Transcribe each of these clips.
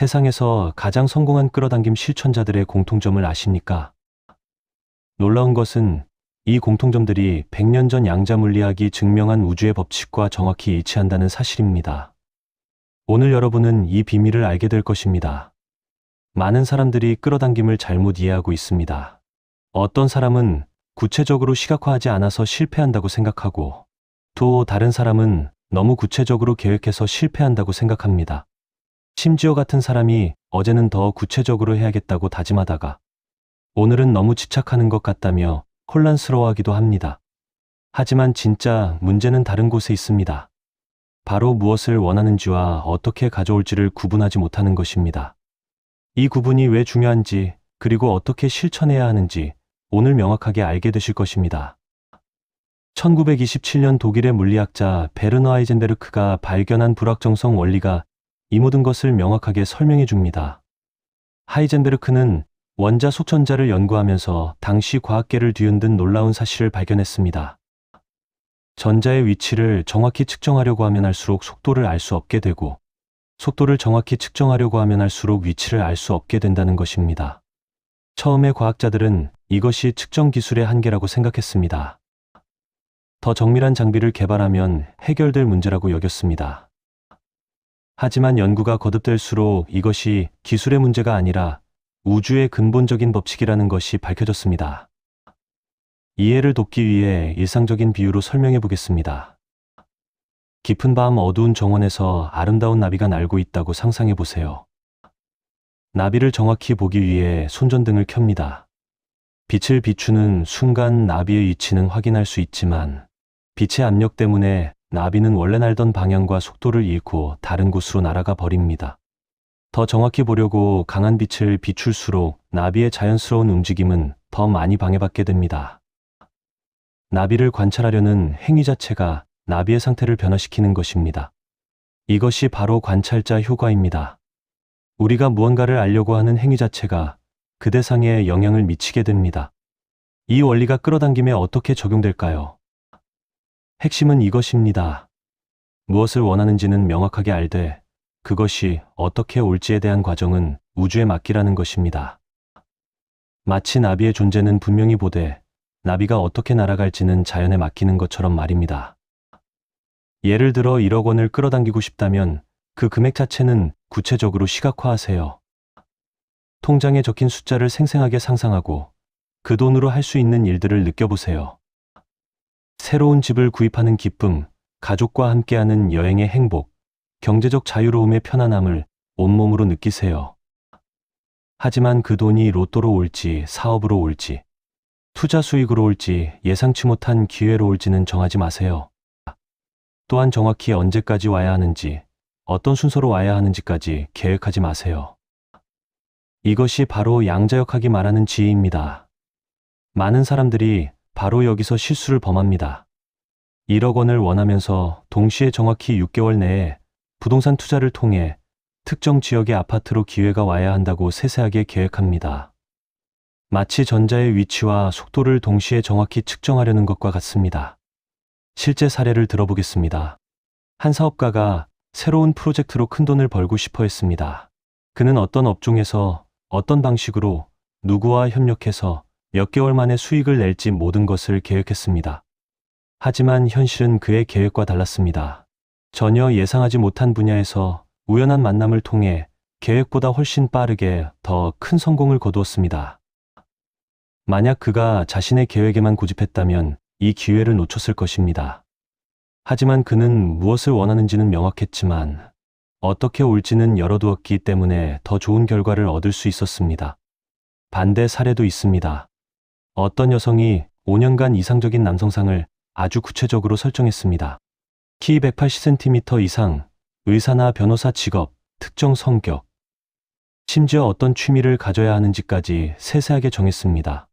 세상에서 가장 성공한 끌어당김 실천자들의 공통점을 아십니까? 놀라운 것은 이 공통점들이 100년 전 양자 물리학이 증명한 우주의 법칙과 정확히 일치한다는 사실입니다. 오늘 여러분은 이 비밀을 알게 될 것입니다. 많은 사람들이 끌어당김을 잘못 이해하고 있습니다. 어떤 사람은 구체적으로 시각화하지 않아서 실패한다고 생각하고 또 다른 사람은 너무 구체적으로 계획해서 실패한다고 생각합니다. 심지어 같은 사람이 어제는 더 구체적으로 해야겠다고 다짐하다가 오늘은 너무 집착하는 것 같다며 혼란스러워하기도 합니다. 하지만 진짜 문제는 다른 곳에 있습니다. 바로 무엇을 원하는지와 어떻게 가져올지를 구분하지 못하는 것입니다. 이 구분이 왜 중요한지 그리고 어떻게 실천해야 하는지 오늘 명확하게 알게 되실 것입니다. 1927년 독일의 물리학자 베르너 하이젠베르크가 발견한 불확정성 원리가 이 모든 것을 명확하게 설명해 줍니다. 하이젠베르크는 원자 속전자를 연구하면서 당시 과학계를 뒤흔든 놀라운 사실을 발견했습니다. 전자의 위치를 정확히 측정하려고 하면 할수록 속도를 알 수 없게 되고 속도를 정확히 측정하려고 하면 할수록 위치를 알 수 없게 된다는 것입니다. 처음에 과학자들은 이것이 측정 기술의 한계라고 생각했습니다. 더 정밀한 장비를 개발하면 해결될 문제라고 여겼습니다. 하지만 연구가 거듭될수록 이것이 기술의 문제가 아니라 우주의 근본적인 법칙이라는 것이 밝혀졌습니다. 이해를 돕기 위해 일상적인 비유로 설명해 보겠습니다. 깊은 밤 어두운 정원에서 아름다운 나비가 날고 있다고 상상해 보세요. 나비를 정확히 보기 위해 손전등을 켭니다. 빛을 비추는 순간 나비의 위치는 확인할 수 있지만 빛의 압력 때문에 나비는 원래 날던 방향과 속도를 잃고 다른 곳으로 날아가 버립니다. 더 정확히 보려고 강한 빛을 비출수록 나비의 자연스러운 움직임은 더 많이 방해받게 됩니다. 나비를 관찰하려는 행위 자체가 나비의 상태를 변화시키는 것입니다. 이것이 바로 관찰자 효과입니다. 우리가 무언가를 알려고 하는 행위 자체가 그 대상에 영향을 미치게 됩니다. 이 원리가 끌어당김에 어떻게 적용될까요? 핵심은 이것입니다. 무엇을 원하는지는 명확하게 알되 그것이 어떻게 올지에 대한 과정은 우주에 맡기라는 것입니다. 마치 나비의 존재는 분명히 보되 나비가 어떻게 날아갈지는 자연에 맡기는 것처럼 말입니다. 예를 들어 1억 원을 끌어당기고 싶다면 그 금액 자체는 구체적으로 시각화하세요. 통장에 적힌 숫자를 생생하게 상상하고 그 돈으로 할 수 있는 일들을 느껴보세요. 새로운 집을 구입하는 기쁨, 가족과 함께하는 여행의 행복, 경제적 자유로움의 편안함을 온몸으로 느끼세요. 하지만 그 돈이 로또로 올지 사업으로 올지 투자 수익으로 올지 예상치 못한 기회로 올지는 정하지 마세요. 또한 정확히 언제까지 와야 하는지 어떤 순서로 와야 하는지까지 계획하지 마세요. 이것이 바로 양자역학이 말하는 지혜입니다. 많은 사람들이 바로 여기서 실수를 범합니다. 1억 원을 원하면서 동시에 정확히 6개월 내에 부동산 투자를 통해 특정 지역의 아파트로 기회가 와야 한다고 세세하게 계획합니다. 마치 전자의 위치와 속도를 동시에 정확히 측정하려는 것과 같습니다. 실제 사례를 들어보겠습니다. 한 사업가가 새로운 프로젝트로 큰 돈을 벌고 싶어 했습니다. 그는 어떤 업종에서 어떤 방식으로 누구와 협력해서 몇 개월 만에 수익을 낼지 모든 것을 계획했습니다. 하지만 현실은 그의 계획과 달랐습니다. 전혀 예상하지 못한 분야에서 우연한 만남을 통해 계획보다 훨씬 빠르게 더 큰 성공을 거두었습니다. 만약 그가 자신의 계획에만 고집했다면 이 기회를 놓쳤을 것입니다. 하지만 그는 무엇을 원하는지는 명확했지만 어떻게 올지는 열어두었기 때문에 더 좋은 결과를 얻을 수 있었습니다. 반대 사례도 있습니다. 어떤 여성이 5년간 이상적인 남성상을 아주 구체적으로 설정했습니다. 키 180cm 이상, 의사나 변호사 직업, 특정 성격, 심지어 어떤 취미를 가져야 하는지까지 세세하게 정했습니다.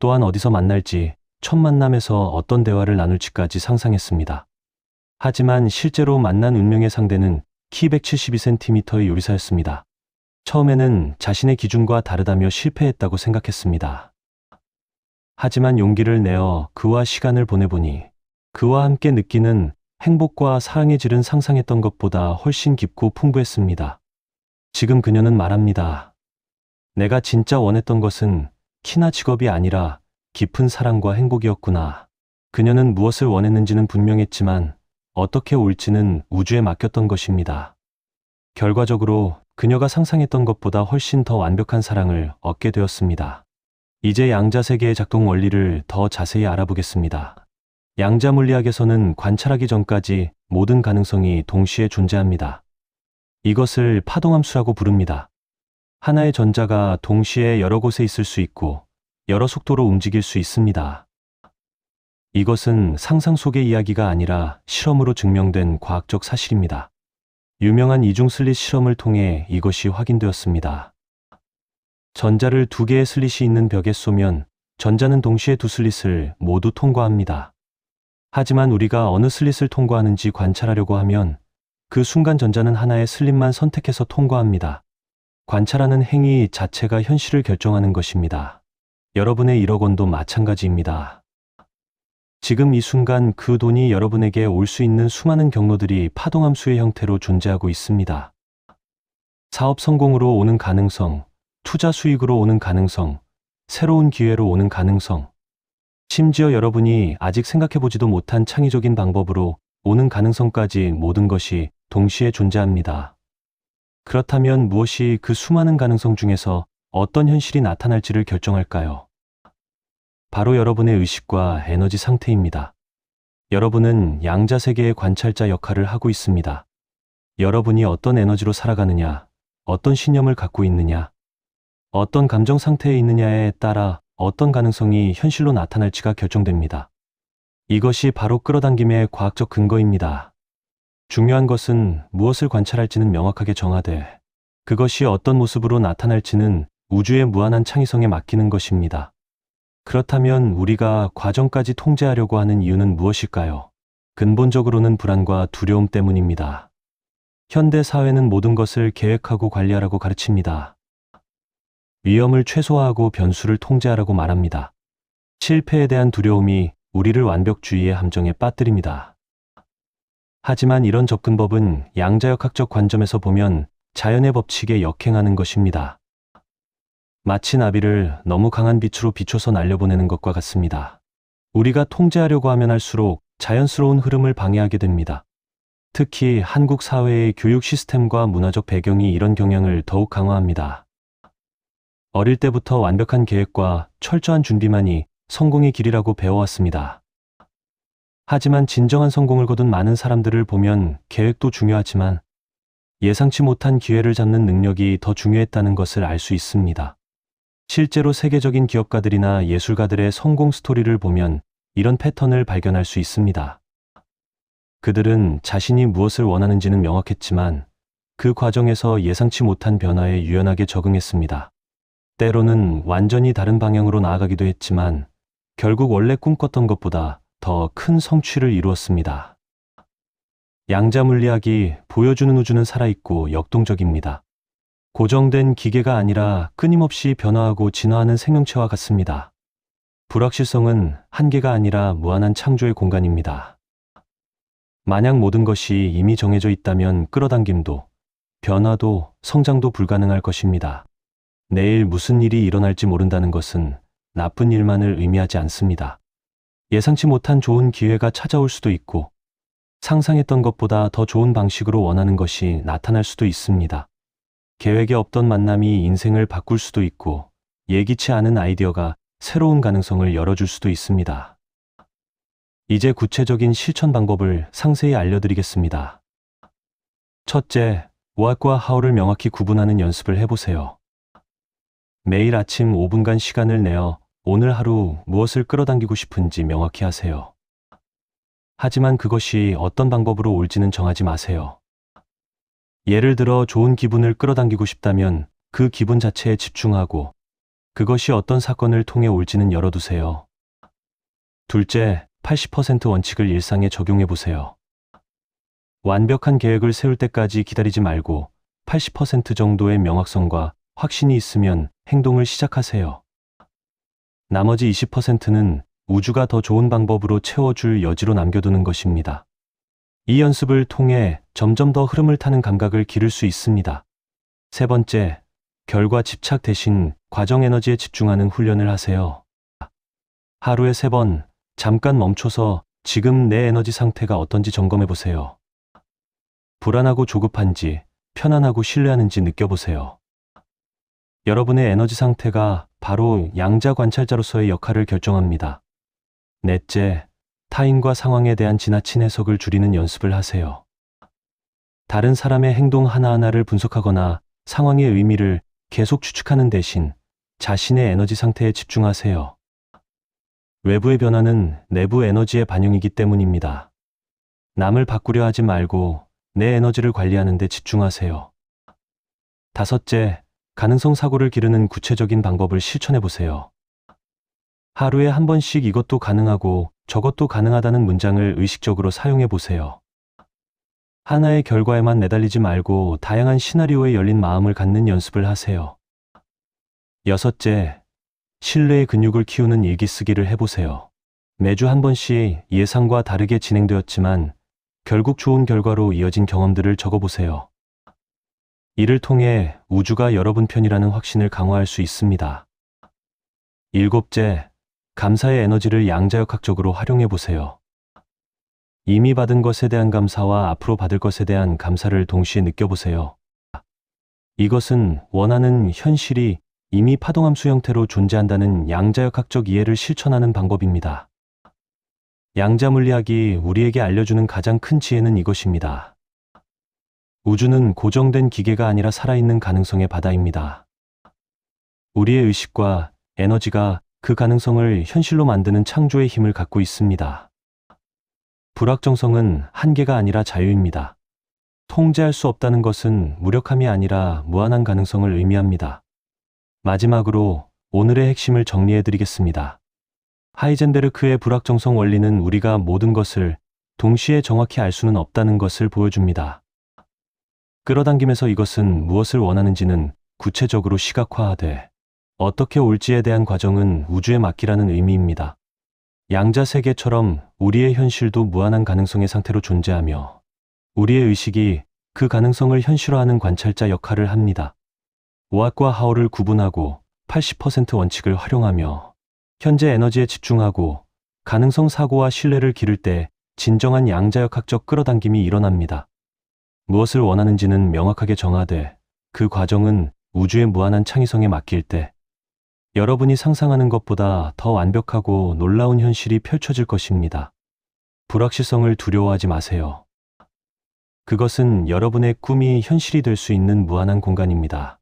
또한 어디서 만날지, 첫 만남에서 어떤 대화를 나눌지까지 상상했습니다. 하지만 실제로 만난 운명의 상대는 키 172cm의 요리사였습니다. 처음에는 자신의 기준과 다르다며 실패했다고 생각했습니다. 하지만 용기를 내어 그와 시간을 보내보니 그와 함께 느끼는 행복과 사랑의 질은 상상했던 것보다 훨씬 깊고 풍부했습니다. 지금 그녀는 말합니다. 내가 진짜 원했던 것은 키나 직업이 아니라 깊은 사랑과 행복이었구나. 그녀는 무엇을 원했는지는 분명했지만 어떻게 올지는 우주에 맡겼던 것입니다. 결과적으로 그녀가 상상했던 것보다 훨씬 더 완벽한 사랑을 얻게 되었습니다. 이제 양자 세계의 작동 원리를 더 자세히 알아보겠습니다. 양자 물리학에서는 관찰하기 전까지 모든 가능성이 동시에 존재합니다. 이것을 파동함수라고 부릅니다. 하나의 전자가 동시에 여러 곳에 있을 수 있고 여러 속도로 움직일 수 있습니다. 이것은 상상 속의 이야기가 아니라 실험으로 증명된 과학적 사실입니다. 유명한 이중 슬릿 실험을 통해 이것이 확인되었습니다. 전자를 두 개의 슬릿이 있는 벽에 쏘면 전자는 동시에 두 슬릿을 모두 통과합니다. 하지만 우리가 어느 슬릿을 통과하는지 관찰하려고 하면 그 순간 전자는 하나의 슬릿만 선택해서 통과합니다. 관찰하는 행위 자체가 현실을 결정하는 것입니다. 여러분의 1억 원도 마찬가지입니다. 지금 이 순간 그 돈이 여러분에게 올 수 있는 수많은 경로들이 파동함수의 형태로 존재하고 있습니다. 사업 성공으로 오는 가능성, 투자 수익으로 오는 가능성, 새로운 기회로 오는 가능성, 심지어 여러분이 아직 생각해보지도 못한 창의적인 방법으로 오는 가능성까지 모든 것이 동시에 존재합니다. 그렇다면 무엇이 그 수많은 가능성 중에서 어떤 현실이 나타날지를 결정할까요? 바로 여러분의 의식과 에너지 상태입니다. 여러분은 양자 세계의 관찰자 역할을 하고 있습니다. 여러분이 어떤 에너지로 살아가느냐, 어떤 신념을 갖고 있느냐, 어떤 감정 상태에 있느냐에 따라 어떤 가능성이 현실로 나타날지가 결정됩니다. 이것이 바로 끌어당김의 과학적 근거입니다. 중요한 것은 무엇을 관찰할지는 명확하게 정하되 그것이 어떤 모습으로 나타날지는 우주의 무한한 창의성에 맡기는 것입니다. 그렇다면 우리가 과정까지 통제하려고 하는 이유는 무엇일까요? 근본적으로는 불안과 두려움 때문입니다. 현대 사회는 모든 것을 계획하고 관리하라고 가르칩니다. 위험을 최소화하고 변수를 통제하라고 말합니다. 실패에 대한 두려움이 우리를 완벽주의의 함정에 빠뜨립니다. 하지만 이런 접근법은 양자역학적 관점에서 보면 자연의 법칙에 역행하는 것입니다. 마치 나비를 너무 강한 빛으로 비춰서 날려보내는 것과 같습니다. 우리가 통제하려고 하면 할수록 자연스러운 흐름을 방해하게 됩니다. 특히 한국 사회의 교육 시스템과 문화적 배경이 이런 경향을 더욱 강화합니다. 어릴 때부터 완벽한 계획과 철저한 준비만이 성공의 길이라고 배워왔습니다. 하지만 진정한 성공을 거둔 많은 사람들을 보면 계획도 중요하지만 예상치 못한 기회를 잡는 능력이 더 중요했다는 것을 알 수 있습니다. 실제로 세계적인 기업가들이나 예술가들의 성공 스토리를 보면 이런 패턴을 발견할 수 있습니다. 그들은 자신이 무엇을 원하는지는 명확했지만 그 과정에서 예상치 못한 변화에 유연하게 적응했습니다. 때로는 완전히 다른 방향으로 나아가기도 했지만 결국 원래 꿈꿨던 것보다 더 큰 성취를 이루었습니다. 양자 물리학이 보여주는 우주는 살아있고 역동적입니다. 고정된 기계가 아니라 끊임없이 변화하고 진화하는 생명체와 같습니다. 불확실성은 한계가 아니라 무한한 창조의 공간입니다. 만약 모든 것이 이미 정해져 있다면 끌어당김도, 변화도, 성장도 불가능할 것입니다. 내일 무슨 일이 일어날지 모른다는 것은 나쁜 일만을 의미하지 않습니다. 예상치 못한 좋은 기회가 찾아올 수도 있고, 상상했던 것보다 더 좋은 방식으로 원하는 것이 나타날 수도 있습니다. 계획에 없던 만남이 인생을 바꿀 수도 있고 예기치 않은 아이디어가 새로운 가능성을 열어줄 수도 있습니다. 이제 구체적인 실천 방법을 상세히 알려드리겠습니다. 첫째, what과 how를 명확히 구분하는 연습을 해보세요. 매일 아침 5분간 시간을 내어 오늘 하루 무엇을 끌어당기고 싶은지 명확히 하세요. 하지만 그것이 어떤 방법으로 올지는 정하지 마세요. 예를 들어 좋은 기분을 끌어당기고 싶다면 그 기분 자체에 집중하고 그것이 어떤 사건을 통해 올지는 열어두세요. 둘째, 80% 원칙을 일상에 적용해 보세요. 완벽한 계획을 세울 때까지 기다리지 말고 80% 정도의 명확성과 확신이 있으면 행동을 시작하세요. 나머지 20%는 우주가 더 좋은 방법으로 채워줄 여지로 남겨두는 것입니다. 이 연습을 통해 점점 더 흐름을 타는 감각을 기를 수 있습니다. 세 번째, 결과 집착 대신 과정 에너지에 집중하는 훈련을 하세요. 하루에 세 번, 잠깐 멈춰서 지금 내 에너지 상태가 어떤지 점검해 보세요. 불안하고 조급한지, 편안하고 신뢰하는지 느껴보세요. 여러분의 에너지 상태가 바로 양자 관찰자로서의 역할을 결정합니다. 넷째, 타인과 상황에 대한 지나친 해석을 줄이는 연습을 하세요. 다른 사람의 행동 하나하나를 분석하거나 상황의 의미를 계속 추측하는 대신 자신의 에너지 상태에 집중하세요. 외부의 변화는 내부 에너지의 반영이기 때문입니다. 남을 바꾸려 하지 말고 내 에너지를 관리하는 데 집중하세요. 다섯째, 가능성 사고를 기르는 구체적인 방법을 실천해 보세요. 하루에 한 번씩 이것도 가능하고 저것도 가능하다는 문장을 의식적으로 사용해 보세요. 하나의 결과에만 매달리지 말고 다양한 시나리오에 열린 마음을 갖는 연습을 하세요. 여섯째, 신뢰의 근육을 키우는 일기 쓰기를 해보세요. 매주 한 번씩 예상과 다르게 진행되었지만 결국 좋은 결과로 이어진 경험들을 적어보세요. 이를 통해 우주가 여러분 편이라는 확신을 강화할 수 있습니다. 일곱째, 감사의 에너지를 양자역학적으로 활용해 보세요. 이미 받은 것에 대한 감사와 앞으로 받을 것에 대한 감사를 동시에 느껴보세요. 이것은 원하는 현실이 이미 파동함수 형태로 존재한다는 양자역학적 이해를 실천하는 방법입니다. 양자 물리학이 우리에게 알려주는 가장 큰 지혜는 이것입니다. 우주는 고정된 기계가 아니라 살아있는 가능성의 바다입니다. 우리의 의식과 에너지가 그 가능성을 현실로 만드는 창조의 힘을 갖고 있습니다. 불확정성은 한계가 아니라 자유입니다. 통제할 수 없다는 것은 무력함이 아니라 무한한 가능성을 의미합니다. 마지막으로 오늘의 핵심을 정리해 드리겠습니다. 하이젠베르크의 불확정성 원리는 우리가 모든 것을 동시에 정확히 알 수는 없다는 것을 보여줍니다. 끌어당김에서 이것은 무엇을 원하는지는 구체적으로 시각화하되 어떻게 올지에 대한 과정은 우주에 맡기라는 의미입니다. 양자 세계처럼 우리의 현실도 무한한 가능성의 상태로 존재하며 우리의 의식이 그 가능성을 현실화하는 관찰자 역할을 합니다. 오앗과 하오를 구분하고 80% 원칙을 활용하며 현재 에너지에 집중하고 가능성 사고와 신뢰를 기를 때 진정한 양자역학적 끌어당김이 일어납니다. 무엇을 원하는지는 명확하게 정하되 그 과정은 우주의 무한한 창의성에 맡길 때 여러분이 상상하는 것보다 더 완벽하고 놀라운 현실이 펼쳐질 것입니다. 불확실성을 두려워하지 마세요. 그것은 여러분의 꿈이 현실이 될 수 있는 무한한 공간입니다.